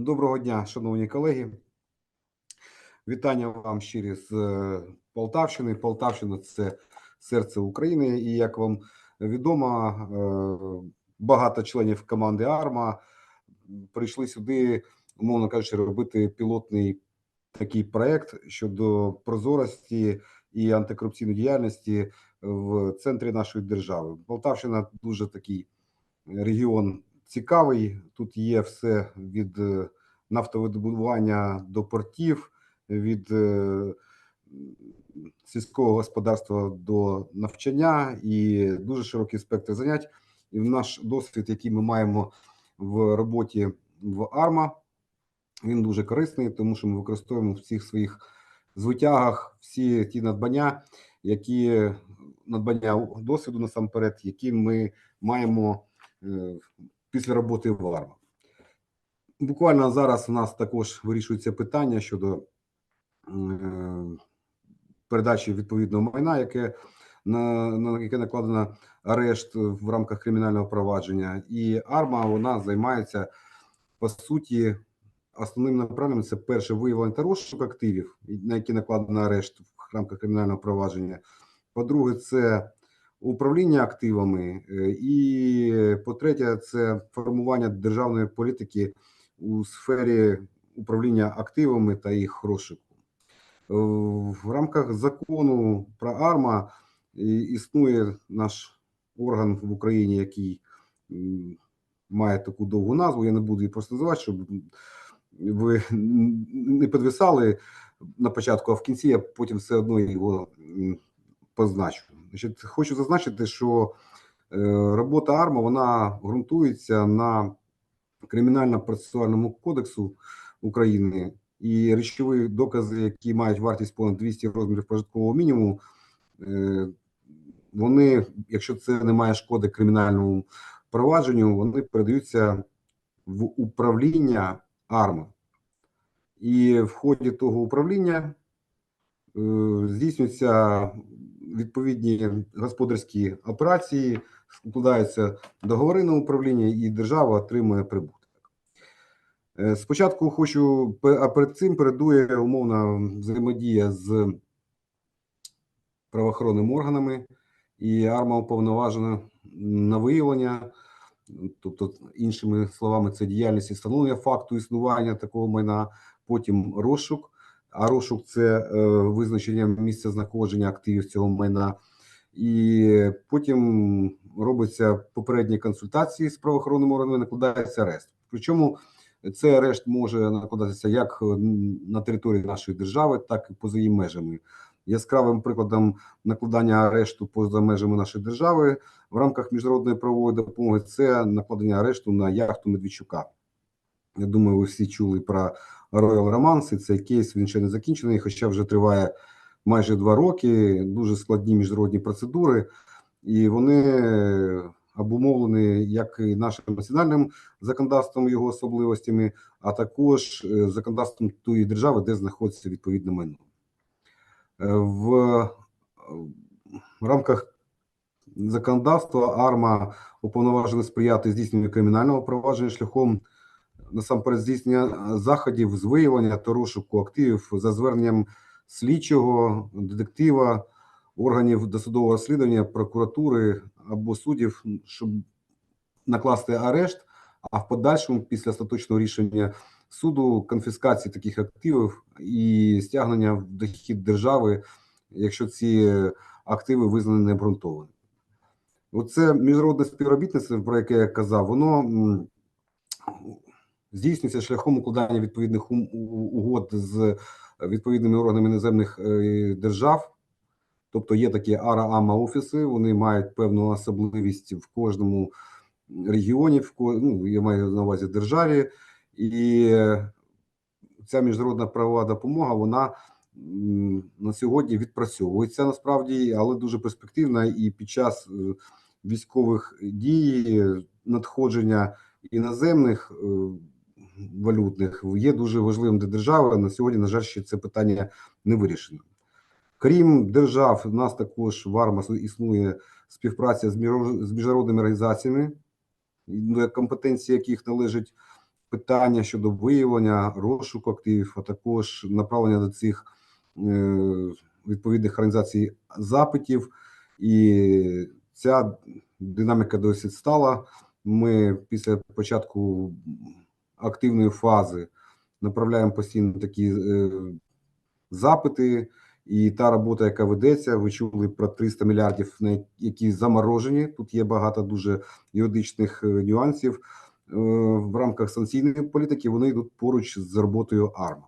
Доброго дня, шановні колеги. Вітання вам щирі з е, Полтавщини. Полтавщина це серце України. І як вам відомо, е, багато членів команди Арма прийшли сюди, умовно кажучи, робити пілотний такий проект щодо прозорості і антикорупційної діяльності в центрі нашої держави. Полтавщина дуже такий регіон цікавий. Тут є все від е, нафтовидобування до портів, від е, сільського господарства до навчання і дуже широкий спектр занять. І наш досвід, який ми маємо в роботі в АРМА, він дуже корисний, тому що ми використовуємо в цих своїх звитягах всі ті надбання, які надбання досвіду насамперед, які ми маємо е, після роботи в АРМА. Буквально зараз у нас також вирішується питання щодо е, передачі відповідного майна, яке на, на яке накладено арешт в рамках кримінального провадження, і АРМА вона займається по суті основним направленням. Це перше виявлення та розшук активів, на які накладено арешт в рамках кримінального провадження. По-друге, це управління активами, е, і по-третє, це формування державної політики у сфері управління активами та їх розшуку. Е, В рамках закону про АРМА існує наш орган в Україні, який має таку довгу назву. Я не буду її просто називати, щоб ви не підвисали на початку, а в кінці я потім все одно його позначу. Значить, хочу зазначити, що е, робота АРМА вона ґрунтується на кримінально-процесуальному кодексу України і речові докази, які мають вартість понад 200 розмірів прожиткового мінімуму, е, вони, якщо це не має шкоди кримінальному провадженню, вони передаються в управління АРМА. І в ході того управління е, здійснюються відповідні господарські операції, складаються договори на управління, і держава отримує прибуток. Е, Спочатку хочу, а перед цим передує умовна взаємодія з правоохоронними органами, і АРМА уповноважена на виявлення, тобто, іншими словами, це діяльність і встановлення факту існування такого майна, потім розшук. А розшук це е, визначення місця знаходження активів цього майна, і потім робиться попередні консультації з правоохоронними органами, накладається арест. Причому цей арешт може накладатися як е, на території нашої держави, так і поза її межами. Яскравим прикладом накладання арешту поза межами нашої держави в рамках міжнародної правової допомоги це накладення арешту на яхту Медведчука. Я думаю, ви всі чули про Royal Romance. і Цей кейс він ще не закінчений, хоча вже триває майже два роки. Дуже складні міжнародні процедури, і вони обумовлені як і нашим національним законодавством, його особливостями, а також е, законодавством тої держави, де знаходиться відповідне майно. Е, В е, рамках законодавства АРМА уповноважена сприяти здійсненню кримінального провадження шляхом насамперед здійснення заходів з виявлення та розшуку активів за зверненням слідчого, детектива, органів досудового розслідування, прокуратури або суддів, щоб накласти арешт, а в подальшому, після остаточного рішення суду, конфіскації таких активів і стягнення в дохід держави, якщо ці активи визнані необґрунтованими. Оце міжнародне співробітництво, про яке я казав, воно здійснюється шляхом укладання відповідних угод з відповідними органами іноземних е, держав. Тобто є такі ара-ама офіси, вони мають певну особливість в кожному регіоні, в ко- ну, я маю на увазі державі, і е, ця міжнародна правова допомога вона на сьогодні відпрацьовується насправді, але дуже перспективна і під час е, військових дій е, надходження іноземних е, валютних є дуже важливим для держави. На сьогодні, на жаль, ще це питання не вирішено. Крім держав, у нас також в АРМАС існує співпраця з міжнародними організаціями, до компетенції яких належить питання щодо виявлення розшуку активів, а також направлення до цих е, відповідних організацій запитів. І ця динаміка досить стала. Ми після початку активної фази направляємо постійно такі е, запити. І та робота, яка ведеться, ви чули про 300 мільярдів, на які заморожені. Тут є багато дуже юридичних е, нюансів Е, в рамках санкційної політики. Вони йдуть поруч з роботою АРМА.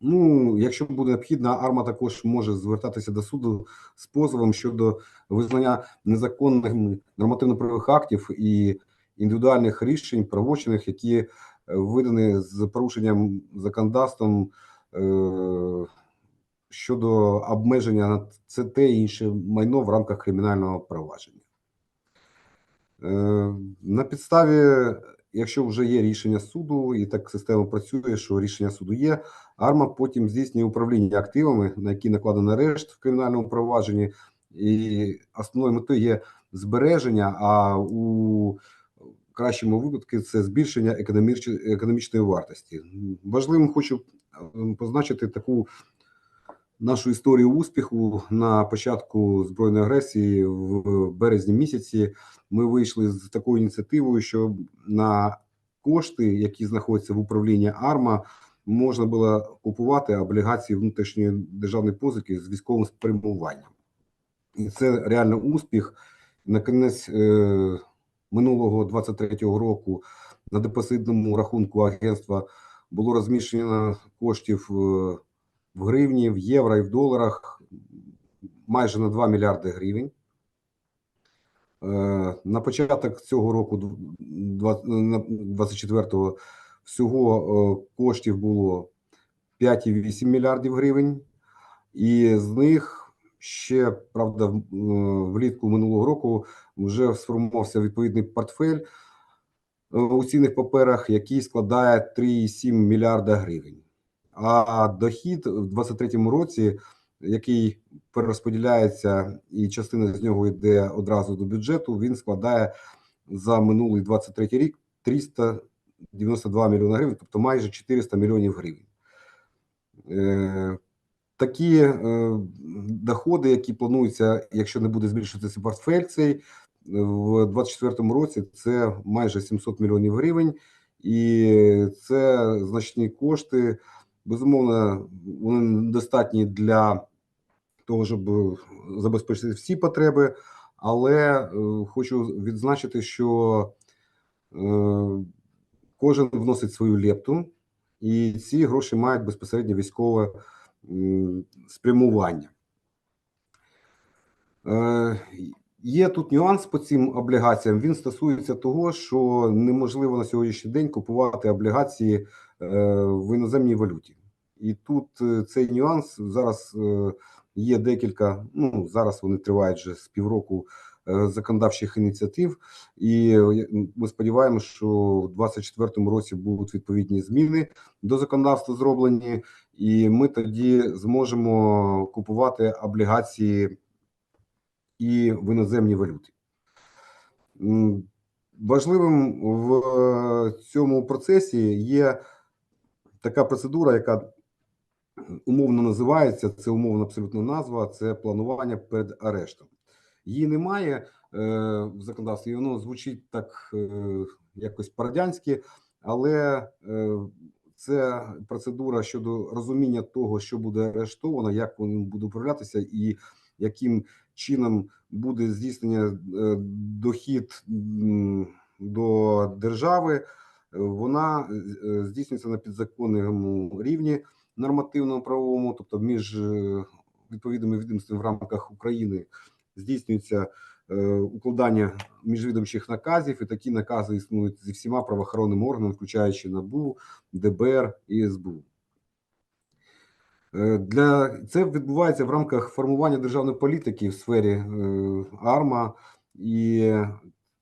Ну, якщо буде необхідно, АРМА також може звертатися до суду з позовом щодо визнання незаконними нормативно-правових актів і індивідуальних рішень правочиних, які е, видані з порушенням законодавством е, щодо обмеження на це те і інше майно в рамках кримінального провадження. Е, На підставі, якщо вже є рішення суду, і так система працює, що рішення суду є, АРМА потім здійснює управління активами, на які накладено арешт в кримінальному провадженні, і основною метою є збереження, а у кращому випадку це збільшення економічної вартості. Важливим хочу е, позначити таку нашу історію успіху на початку збройної агресії в березні місяці. Ми вийшли з такою ініціативою, що на кошти, які знаходяться в управлінні АРМА, можна було купувати облігації внутрішньої державної позики з військовим спрямуванням. І це реально успіх. На кінець е, минулого 23-го року на депозитному рахунку агентства було розміщено коштів е, в гривні, в євро і в доларах майже на 2 мільярди гривень. Е, На початок цього року, дв- два- 24-го, всього е, коштів було 5,8 мільярдів гривень, і з них ще правда е, влітку минулого року вже сформувався відповідний портфель е, у цінних паперах, який складає 3,7 мільярда гривень. А дохід в 2023 році, який перерозподіляється, і частина з нього йде одразу до бюджету, він складає за минулий 23 рік 392 мільйони гривень, тобто майже 400 мільйонів гривень. Такі е, доходи, які плануються, якщо не буде збільшуватися портфель цей в 2024 році, це майже 700 мільйонів гривень, і це значні кошти. Безумовно, вони достатні для того, щоб забезпечити всі потреби, але е, хочу відзначити, що е, кожен вносить свою лепту, і ці гроші мають безпосередньо військове спрямування. Е, Є тут нюанс по цим облігаціям. Він стосується того, що неможливо на сьогоднішній день купувати облігації е, в іноземній валюті. І тут е, цей нюанс зараз є декілька. Ну зараз вони тривають вже з півроку законодавчих ініціатив, і е, ми сподіваємося, що в 2024 році будуть відповідні зміни до законодавства зроблені, і ми тоді зможемо купувати облігації і в іноземній валюті. Важливим в е, цьому процесі є така процедура, яка умовно називається, це умовно абсолютно назва, це планування перед арештом. Її немає е, в законодавстві, і воно звучить так е, якось по-радянськи, але е, це процедура щодо розуміння того, що буде арештовано, як воно буде управлятися, і яким чином буде здійснення е, дохід до держави, вона е, здійснюється на підзаконному рівні нормативно-правовому, тобто між е, відповідними відомствами в рамках України здійснюється е, укладання міжвідомчих наказів, і такі накази існують зі всіма правоохоронними органами, включаючи НАБУ, ДБР і СБУ. Е, Для це відбувається в рамках формування державної політики в сфері е, АРМА, і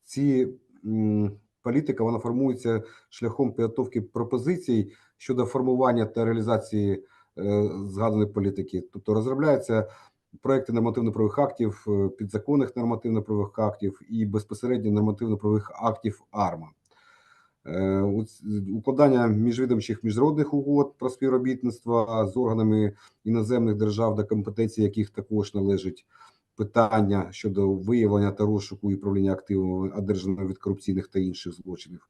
ці політика вона формується шляхом підготовки пропозицій щодо формування та реалізації згаданої політики. Тобто розробляються проекти нормативно-правових актів, е, підзаконних нормативно-правових актів і безпосередньо нормативно-правових актів АРМА. Е, Укладання міжвідомчих міжнародних угод про співробітництво з органами іноземних держав, до компетенції яких також належить питання щодо виявлення та розшуку і управління активами, одержаними від корупційних та інших злочинів.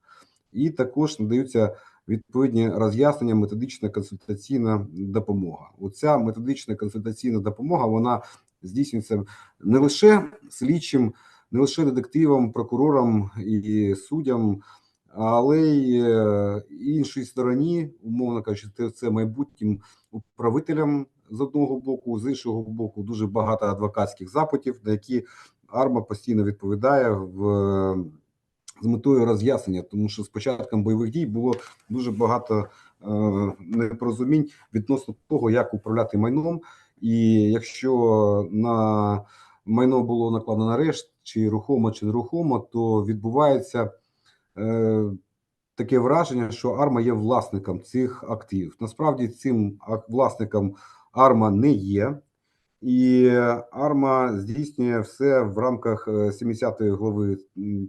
І також надаються відповідні роз'яснення, методична консультаційна допомога. Оця методична консультаційна допомога вона здійснюється не лише слідчим, не лише детективам, прокурорам і суддям, але й е, іншій стороні, умовно кажучи, це, це майбутнім управителям з одного боку, з іншого боку, дуже багато адвокатських запитів, на які АРМА постійно відповідає в з метою роз'яснення, тому що з початком бойових дій було дуже багато е, непорозумінь відносно того, як управляти майном, і якщо на майно було накладено арешт, чи рухомо, чи нерухомо, то відбувається е, таке враження, що АРМА є власником цих активів. Насправді цим власником АРМА не є. І АРМА здійснює все в рамках е, 70-ї глави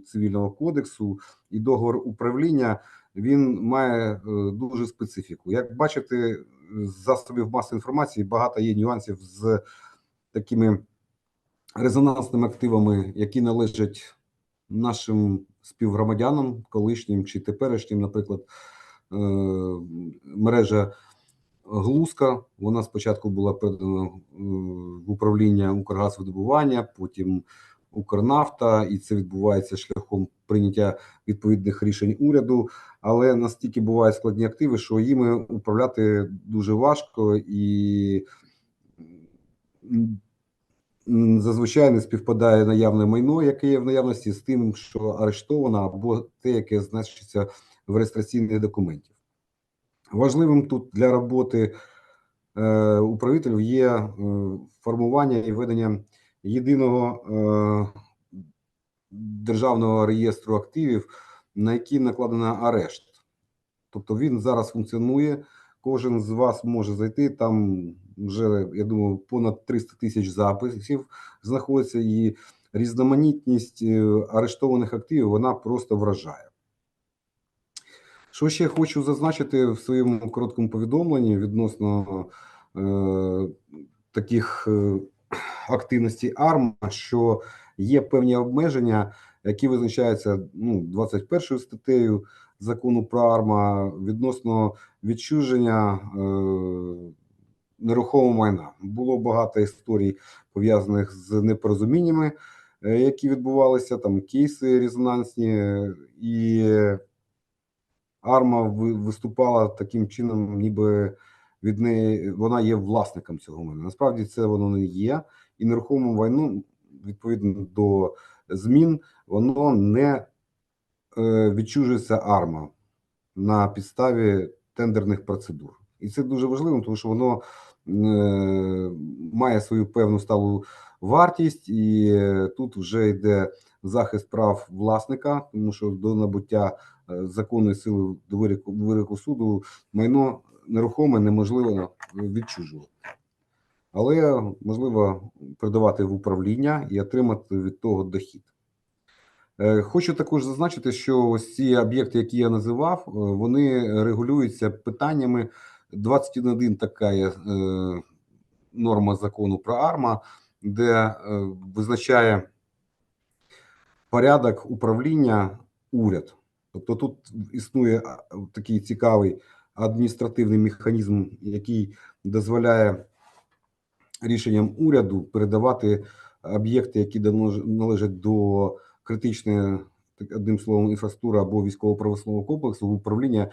цивільного кодексу, і договор управління він має е, дуже специфіку. Як бачите, з засобів масової інформації багато є нюансів з такими резонансними активами, які належать нашим співгромадянам, колишнім чи теперішнім, наприклад, е, мережа Глузка. Вона спочатку була передана е, в управління Укргазвидобування, потім Укрнафта, і це відбувається шляхом прийняття відповідних рішень уряду. Але настільки бувають складні активи, що їми управляти дуже важко і зазвичай не співпадає наявне майно, яке є в наявності, з тим, що арештовано, або те, яке значиться в реєстраційних документів. Важливим тут для роботи е, управителів є е, формування і ведення єдиного е, державного реєстру активів, на який накладено арешт. Тобто він зараз функціонує. Кожен з вас може зайти. Там вже я думаю, понад 300 тисяч записів знаходиться, і різноманітність арештованих активів вона просто вражає. Що ще хочу зазначити в своєму короткому повідомленні відносно е, таких е, активностей АРМ, що є певні обмеження, які визначаються ну, 21 статтею закону про АРМА відносно відчуження е, нерухомого майна. Було багато історій пов'язаних з непорозуміннями, е, які відбувалися, там кейси резонансні і. Арма виступала таким чином, ніби від неї вона є власником цього майна. Насправді це воно не є, і нерухоме майно відповідно до змін, воно не е, відчужується арма на підставі тендерних процедур. І це дуже важливо, тому що воно е, має свою певну сталу вартість, і тут вже йде захист прав власника, тому що до набуття законної сили вироку, вироку суду майно нерухоме неможливо відчужувати. Але можливо передавати в управління і отримати від того дохід. Е, Хочу також зазначити, що ось ці об'єкти, які я називав, е, вони регулюються питаннями 21.1 така є е, норма закону про АРМА, де е, визначає порядок управління уряд. Тобто тут існує такий цікавий адміністративний механізм, який дозволяє рішенням уряду передавати об'єкти, які належать до критичної, одним словом, інфраструктури або військово-промислового комплексу в управління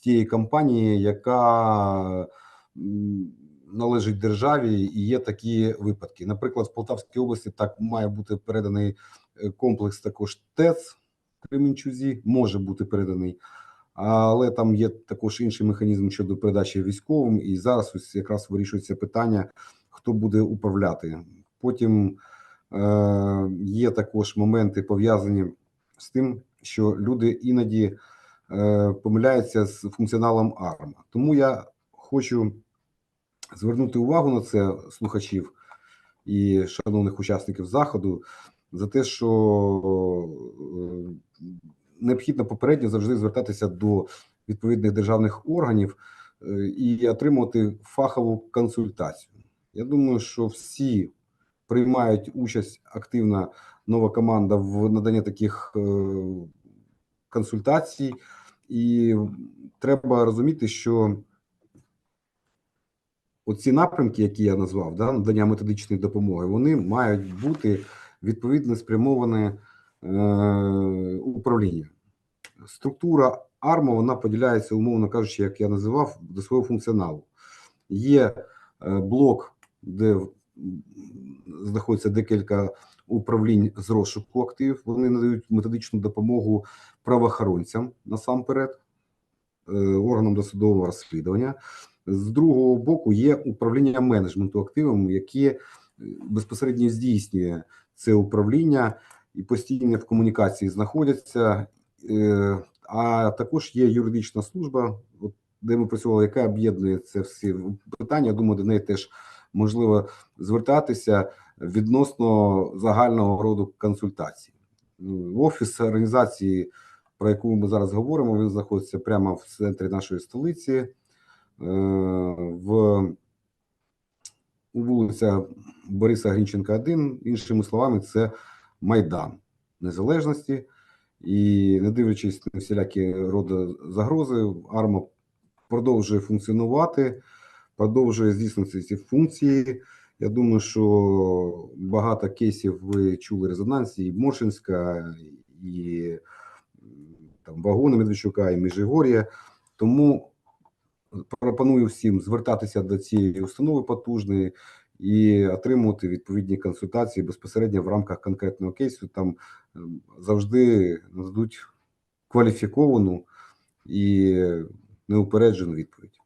тієї компанії, яка належить державі, і є такі випадки. Наприклад, в Полтавській області так має бути переданий е, комплекс також ТЕЦ Кременчузі, може бути переданий. Але там є також інший механізм щодо передачі військовим, і зараз ось якраз вирішується питання, хто буде управляти. Потім е, є також моменти пов'язані з тим, що люди іноді е, помиляються з функціоналом АРМА. Тому я хочу звернути увагу на це слухачів і шановних учасників заходу за те, що е, необхідно попередньо завжди звертатися до відповідних державних органів е, і отримувати фахову консультацію. Я думаю, що всі приймають участь активна нова команда в наданні таких е, консультацій, і треба розуміти, що оці напрямки, які я назвав, да, надання методичної допомоги, вони мають бути відповідно спрямовані е, управління. Структура АРМА вона поділяється, умовно кажучи, як я називав, до свого функціоналу. Є е, блок, де знаходиться декілька управлінь з розшуку активів. Вони надають методичну допомогу правоохоронцям насамперед, е, органам досудового розслідування. З другого боку є управління менеджменту активами, яке безпосередньо здійснює це управління і постійно в комунікації знаходяться. Е, А також є юридична служба, де ми працювали, яка об'єднує це всі питання. Думаю, до неї теж можливо звертатися відносно загального роду консультацій. Ну, Офіс організації, про яку ми зараз говоримо, він знаходиться прямо в центрі нашої столиці. е, В вулиця Бориса Грінченка, 1. Іншими словами, це Майдан Незалежності. І не дивлячись на всілякі роди загрози, АРМА продовжує функціонувати, продовжує здійснювати ці функції. Я думаю, що багато кейсів ви чули резонансі і Моршинська, і там вагони Медведчука, і Міжигор'я. Тому пропоную всім звертатися до цієї установи потужної і отримувати відповідні консультації безпосередньо в рамках конкретного кейсу. Там ем, завжди нададуть кваліфіковану і неупереджену відповідь.